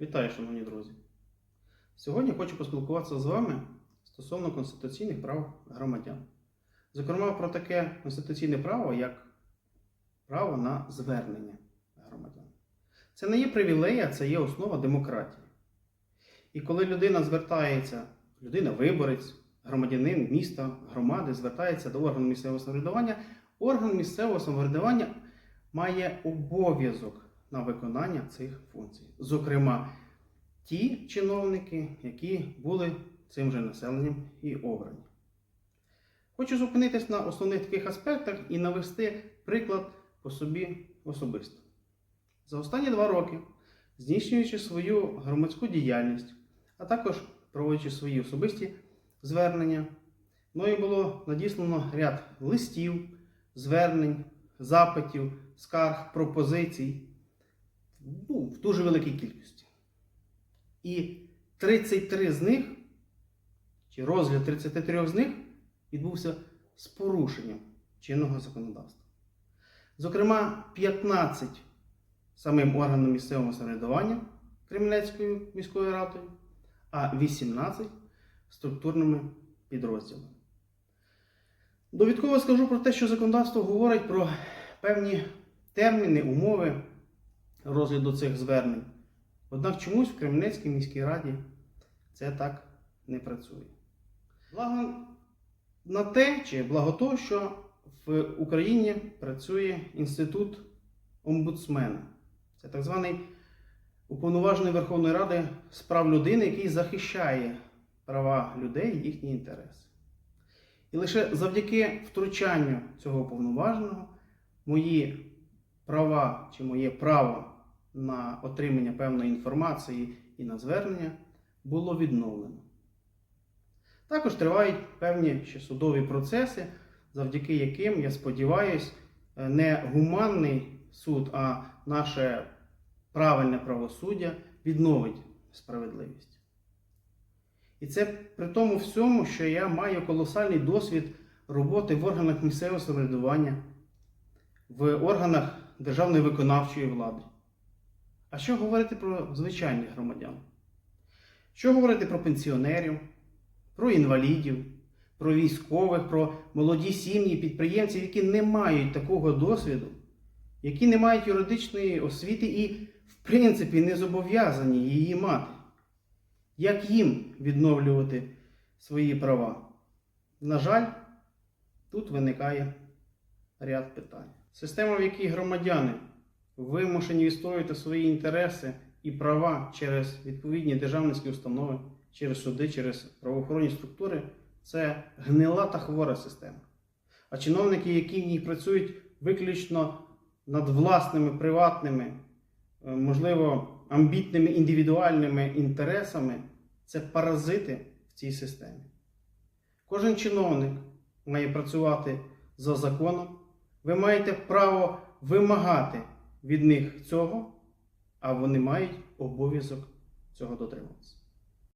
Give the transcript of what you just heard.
Вітаю, шановні друзі! Сьогодні хочу поспілкуватися з вами стосовно конституційних прав громадян. Зокрема, про таке конституційне право, як право на звернення громадян. Це не є привілея, це є основа демократії. І коли людина звертається, людина виборець, громадянин міста, громади звертається до органу місцевого самоврядування, орган місцевого самоврядування має обов'язок на виконання цих функцій. Зокрема, ті чиновники, які були цим же населенням і обрані. Хочу зупинитись на основних таких аспектах і навести приклад по собі особисто. За останні два роки, здійснюючи свою громадську діяльність, а також проводячи свої особисті звернення, мною було надіслано ряд листів, звернень, запитів, скарг, пропозицій ну, в дуже великій кількості. І 33 з них, чи розгляд 33 з них відбувся з порушенням чинного законодавства. Зокрема, 15 самим органом місцевого самоврядування Кремлецькою міською радою, а 18 структурними підрозділами. Довідково скажу про те, що законодавство говорить про певні терміни, умови розгляду цих звернень. Однак чомусь в Кремлецькій міській раді це так не працює. Благо на те, чи благо то, що в Україні працює інститут омбудсмена. Це так званий уповноважений Верховної Ради з прав людини, який захищає права людей і їхні інтереси. І лише завдяки втручанню цього уповноваженого мої права чи моє право на отримання певної інформації і на звернення було відновлено. Також тривають певні ще судові процеси, завдяки яким, я сподіваюся, не гуманний суд, а наше правильне правосуддя відновить справедливість. І це при тому всьому, що я маю колосальний досвід роботи в органах місцевого самоврядування, в органах державної виконавчої влади. А що говорити про звичайних громадян? Що говорити про пенсіонерів, про інвалідів, про військових, про молоді сім'ї, підприємців, які не мають такого досвіду, які не мають юридичної освіти і, в принципі, не зобов'язані її мати? Як їм відновлювати свої права? На жаль, тут виникає ряд питань. Система, в якій громадяни вимушені відстоювати свої інтереси і права через відповідні державницькі установи, через суди, через правоохоронні структури це гнила та хвора система. А чиновники, які в ній працюють виключно над власними приватними, е, можливо, амбітними індивідуальними інтересами, це паразити в цій системі. Кожен чиновник має працювати за законом. Ви маєте право вимагати від них цього, а вони мають обов'язок цього дотримуватися.